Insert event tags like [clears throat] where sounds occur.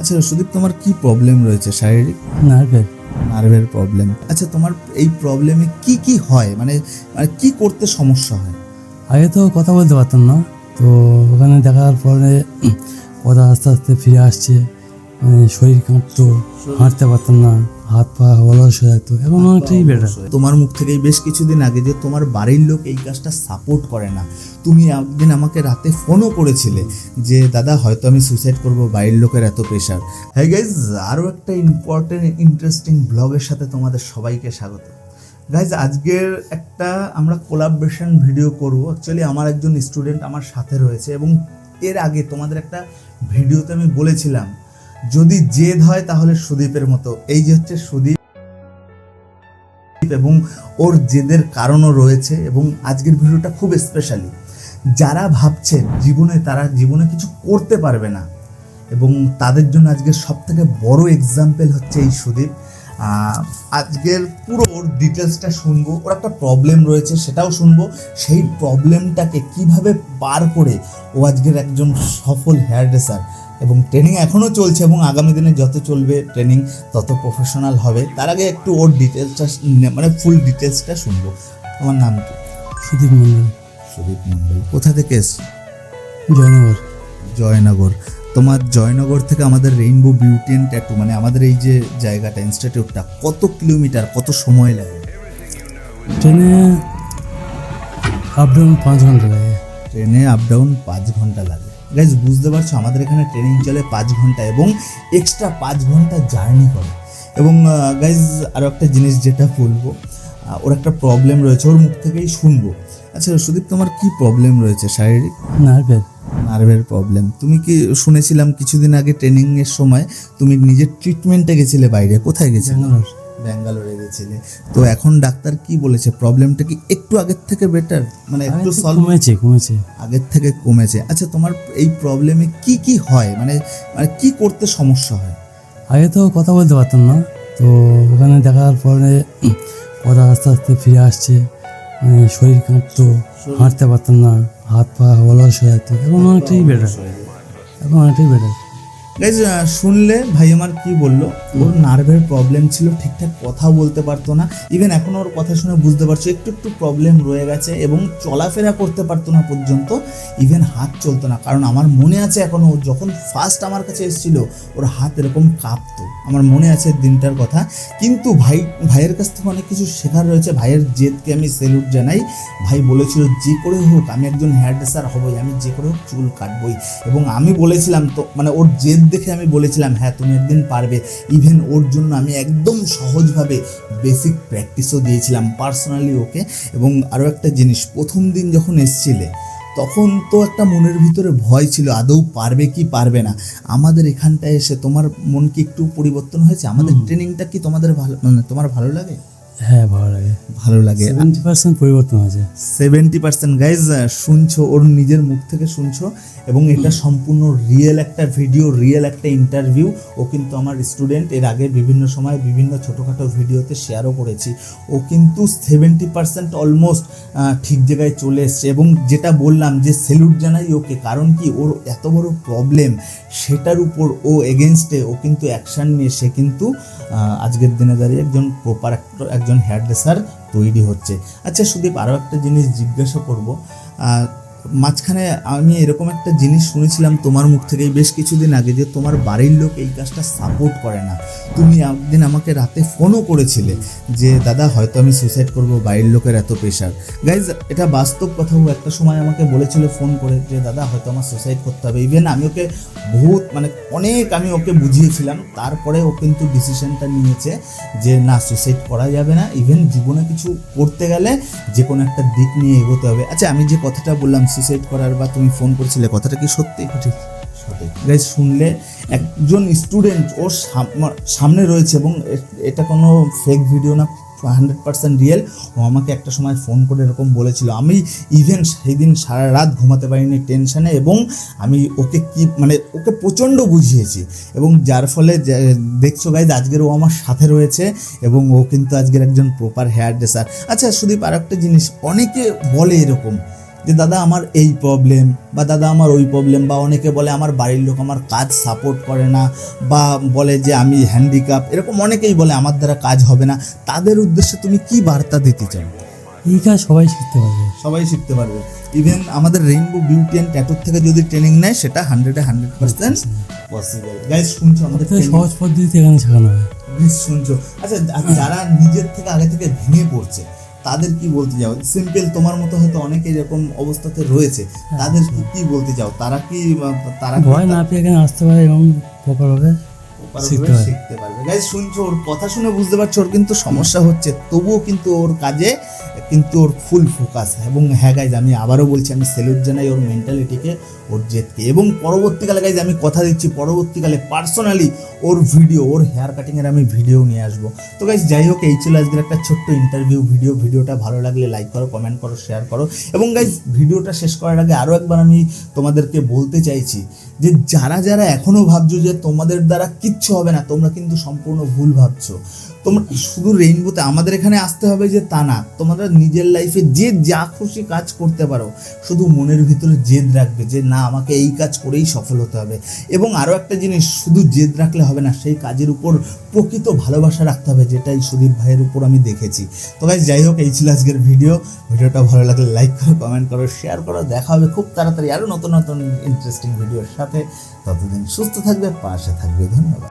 আচ্ছা সুদীপ তোমার কি প্রবলেম রয়েছে শারীরিক? নার্ভের। নার্ভের প্রবলেম আচ্ছা তোমার এই প্রবলেমে কি কি হয়? মানে মানে কি করতে সমস্যা হয়? আগে তো কথা বলতে পারতাম না। তো ওখানে দেখার পরে কথা আস্তে আস্তে ফিরে আসছে। মানে শরীর কাঁপতো হাঁটতে পারতাম না। হাত পা অলস হয়ে যেত এখন অনেকটাই বেটার তোমার মুখ থেকেই বেশ কিছুদিন আগে যে তোমার বাড়ির লোক এই কাজটা সাপোর্ট করে না তুমি একদিন আমাকে রাতে ফোনও করেছিলে যে দাদা হয়তো আমি সুইসাইড করব বাড়ির লোকের এত প্রেশার হ্যাঁ গাইজ আরও একটা ইম্পর্টেন্ট ইন্টারেস্টিং ব্লগের সাথে তোমাদের সবাইকে স্বাগত। গাইজ আজকের একটা আমরা কোলাবরেশন ভিডিও করব। অ্যাকচুয়ালি আমার একজন স্টুডেন্ট আমার সাথে রয়েছে এবং এর আগে তোমাদের একটা ভিডিওতে আমি বলেছিলাম যদি জেদ হয় তাহলে সুদীপের মতো। এই যে হচ্ছে সুদীপ এবং ওর জেদের কারণও রয়েছে এবং আজকের ভিডিওটা খুব স্পেশালি যারা ভাবছে জীবনে তারা জীবনে কিছু করতে পারবে না এবং তাদের জন্য আজকের সব থেকে বড় এক্সাম্পল হচ্ছে এই সুদীপ। আজকের পুরো ওর ডিটেলসটা শুনব, ওর একটা প্রবলেম রয়েছে সেটাও শুনব। সেই প্রবলেমটাকে কীভাবে পার করে ও আজকের একজন সফল হেয়ার ড্রেসার এবং ট্রেনিং এখনও চলছে এবং আগামী দিনে যত চলবে ট্রেনিং তত প্রফেশনাল হবে। তার আগে একটু ওর ডিটেলসটা মানে ফুল ডিটেলসটা শুনব। তোমার নাম কি? সুদীপ মন্ডল সুদীপ মণ্ডল। কোথা থেকে এস? জয়নগর। জয়নগর। তোমার জয়নগর থেকে আমাদের রেইনবো বিউটি অ্যান্ড ট্যাটু মানে আমাদের এই যে জায়গাটা ইনস্টিটিউটটা কত কিলোমিটার কত সময় লাগে? ট্রেনে আপ ডাউন পাঁচ ঘণ্টা লাগে। ট্রেনে আপ ডাউন পাঁচ ঘণ্টা লাগে। গাইজ বুঝতে পারছ? আমাদের এখানে ট্রেনিং চলে পাঁচ ঘণ্টা এবং এক্সট্রা পাঁচ ঘণ্টা জার্নি করে। এবং গাইজ আরও একটা জিনিস যেটা বলব ওর একটা প্রবলেম রয়েছে ওর মুখ থেকেই শুনব। আচ্ছা সুদীপ তোমার কি প্রবলেম রয়েছে শারীরিক? নার্ভের নার্ভের প্রবলেম তুমি কি শুনেছিলাম কিছুদিন আগে ট্রেনিংয়ের সময় তুমি নিজের ট্রিটমেন্টে গেছিলে বাইরে কোথায় গেছিলে? ব্যাঙ্গালোর গেছিলে। তো এখন ডাক্তার কি বলেছে? প্রবলেমটা কি একটু আগের থেকে বেটার মানে একটু সলভ হয়েছে কমেছে আগের থেকে কমেছে। আচ্ছা তোমার এই প্রবলেমে কি কি হয়? মানে মানে কি করতে সমস্যা হয়? আগে তো কথা বলতে পারতাম না। তো ওখানে দেখার পরে [clears throat] কথা আস্তে আস্তে ফিরে আসছে। মানে শরীর কাঁপতো হাঁটতে পারতাম না। হাত পা অলস হয়ে যেত। এখন অনেকটাই বেটার এখন অনেকটাই বেটার গাইজ শুনলে ভাই আমার কি বলল? ওর নার্ভের প্রবলেম ছিল, ঠিকঠাক কথা বলতে পারতো না। ইভেন এখন ওর কথা শুনে বুঝতে পারছ, একটু একটু প্রবলেম রয়ে গেছে এবং চলাফেরা করতে পারতো না পর্যন্ত ইভেন হাত চলতো না। কারণ আমার মনে আছে এখন ও যখন ফার্স্ট আমার কাছে এসেছিল, ওর হাত এরকম কাঁপতো। আমার মনে আছে দিনটার কথা। কিন্তু ভাই, ভাইয়ের কাছ থেকে অনেক কিছু শেখার রয়েছে। ভাইয়ের জেদকে আমি সেলুট জানাই। ভাই বলেছিল, যে করে হোক, আমি একজন হেয়ার ড্রেসার হবই, আমি যে করে হোক চুল কাটবই। এবং আমি বলেছিলাম তো মানে ওর জেদ দেখে আমি বলেছিলাম হ্যাঁ তুমি একদিন পারবে। ইভেন ওর জন্য আমি একদম সহজভাবে বেসিক প্র্যাকটিসও দিয়েছিলাম পার্সোনালি ওকে। এবং আরও একটা জিনিস প্রথম দিন যখন এসছিলে তখন তো একটা মনের ভিতরে ভয় ছিল আদৌ পারবে কি পারবে না। আমাদের এখানটায় এসে তোমার মন কি একটু পরিবর্তন হয়েছে? আমাদের ট্রেনিংটা কি তোমাদের ভালো মানে তোমার ভালো লাগে? হ্যাঁ ভালো লাগে। ভালো লাগে। সেভেন্টি পার্সেন্ট পরিবর্তন হয়েছে। সেভেন্টি পার্সেন্ট গাইজ শুনছো ওর নিজের মুখ থেকে শুনছো এবং এটা সম্পূর্ণ রিয়েল একটা ভিডিও রিয়েল একটা ইন্টারভিউ ও কিন্তু আমার স্টুডেন্ট এর আগে বিভিন্ন সময় বিভিন্ন ছোটোখাটো ভিডিওতে শেয়ারও করেছি। ও কিন্তু সেভেন্টি পার্সেন্ট অলমোস্ট ঠিক জায়গায় চলে এসছে। এবং যেটা বললাম যে সেলুট জানাই ওকে কারণ কি ওর এত বড় প্রবলেম সেটার উপর ও এগেনস্টে ও কিন্তু অ্যাকশান নিয়ে সে কিন্তু আজকের দিনে দাঁড়িয়ে একজন প্রপার একজন হেয়ার ড্রেসার তৈরি হচ্ছে। আচ্ছা সুদীপ আরও একটা জিনিস জিজ্ঞাসা করব। মাঝখানে আমি এরকম একটা জিনিস শুনেছিলাম তোমার মুখ থেকেই বেশ কিছুদিন আগে যে তোমার বাড়ির লোক এই কাজটা সাপোর্ট করে না। তুমি একদিন আমাকে রাতে ফোনও করেছিলে যে, দাদা, হয়তো আমি সুইসাইড করব, বাড়ির লোকের এত প্রেশার গাইজ এটা বাস্তব কথা একটা সময় আমাকে বলেছিল ফোন করে যে, দাদা, হয়তো আমার সুইসাইড করতে হবে। ইভেন আমি ওকে বহুত মানে অনেক আমি ওকে বুঝিয়েছিলাম। তারপরে ও কিন্তু ডিসিশনটা নিয়েছে যে, না সুইসাইড করা যাবে না। ইভেন জীবনে কিছু করতে গেলে যে কোনো একটা দিক নিয়ে এগোতে হবে। আচ্ছা আমি যে কথাটা বললাম সুইসাইড করার বা তুমি ফোন করেছিলে কথাটা কি সত্যি? ঠিক সঠিক। গাইজ শুনলে একজন স্টুডেন্ট ওর সাম- সামনে রয়েছে এবং এটা কোনো ফেক ভিডিও না হান্ড্রেড পার্সেন্ট রিয়েল ও আমাকে একটা সময় ফোন করে এরকম বলেছিল আমি ইভেন সেই দিন সারা রাত ঘুমাতে পারিনি টেনশানে এবং আমি ওকে কি মানে ওকে প্রচণ্ড বুঝিয়েছি এবং যার ফলে দেখছ গাইজ আজকের ও আমার সাথে রয়েছে এবং ও কিন্তু আজকের একজন প্রপার হেয়ার ড্রেসার আচ্ছা সুদীপ আর একটা জিনিস অনেকে বলে এরকম যে দাদা আমার এই প্রবলেম বা দাদা আমার ওই প্রবলেম বা অনেকে বলে আমার বাড়ির লোক আমার কাজ সাপোর্ট করে না বা বলে যে আমি হ্যান্ডিক্যাপ এরকম অনেকেই বলে আমার দ্বারা কাজ হবে না। তাদের উদ্দেশ্যে তুমি কি বার্তা দিতে চাও? এই কাজ সবাই শিখতে পারবে। সবাই শিখতে পারবে। ইভেন আমাদের রেইনবো বিউটি অ্যান্ড ট্যাটুর থেকে যদি ট্রেনিং নেয় সেটা হান্ড্রেডে হান্ড্রেড পার্সেন্ট পসিবল গাইজ শুনছো আমাদের সহজ পদ্ধতিতে এখানে শেখানো হয়। শুনছো। আচ্ছা যারা নিজের থেকে আগে থেকে ভেঙে পড়ছে তাদের কি বলতে যাও সিম্পল তোমার মতো হয়তো অনেকে এরকম অবস্থাতে রয়েছে। তাদের কি কি বলতে চাও? তারা কি তারা ভয় না পেয়ে এখানে আসতে পারে এবং প্রপারভাবে শিখতে শিখতে পারবে। গাইজ শুনছো ওর কথা শুনে বুঝতে পারছ ওর কিন্তু সমস্যা হচ্ছে তবুও কিন্তু ওর কাজে কিন্তু ওর ফুল ফোকাস এবং হ্যাঁ গাইজ আমি আবারও বলছি আমি সেলুট জানাই ওর মেন্টালিটিকে ওর জেদকে। এবং পরবর্তীকালে গাইজ আমি কথা দিচ্ছি পরবর্তীকালে পার্সোনালি ওর ভিডিও ওর হেয়ার কাটিংয়ের আমি ভিডিও নিয়ে আসব। তো গাইজ যাই হোক এই ছিল আজকের একটা ছোট্ট ইন্টারভিউ ভিডিও ভিডিওটা ভালো লাগলে লাইক করো কমেন্ট করো শেয়ার করো। এবং গাইজ ভিডিওটা শেষ করার আগে আরও একবার আমি তোমাদেরকে বলতে চাইছি যে যারা যারা এখনও ভাবছ যে তোমাদের দ্বারা কিচ্ছু হবে না, তোমরা কিন্তু সম্পূর্ণ ভুল ভাবছ। তোমরা শুধু রেইনবোতে আমাদের এখানে আসতে হবে যে তা না, তোমরা নিজের লাইফে যে যা খুশি কাজ করতে পারো, শুধু মনের ভিতরে জেদ রাখবে যে না, আমাকে এই কাজ করেই সফল হতে হবে। এবং আরও একটা জিনিস, শুধু জেদ রাখলে হবে না, সেই কাজের উপর প্রকৃত ভালোবাসা রাখতে হবে, যেটাই সুদীপ ভাইয়ের উপর আমি দেখেছি। তো গাইজ যাই হোক, এই ছিল আজকের ভিডিও ভিডিওটা ভালো লাগলে লাইক করো কমেন্ট করো শেয়ার করো, দেখা হবে খুব তাড়াতাড়ি আরও নতুন নতুন ইন্টারেস্টিং ভিডিওর সাথে। ততদিন সুস্থ থাকবে, পাশে থাকবে। ধন্যবাদ।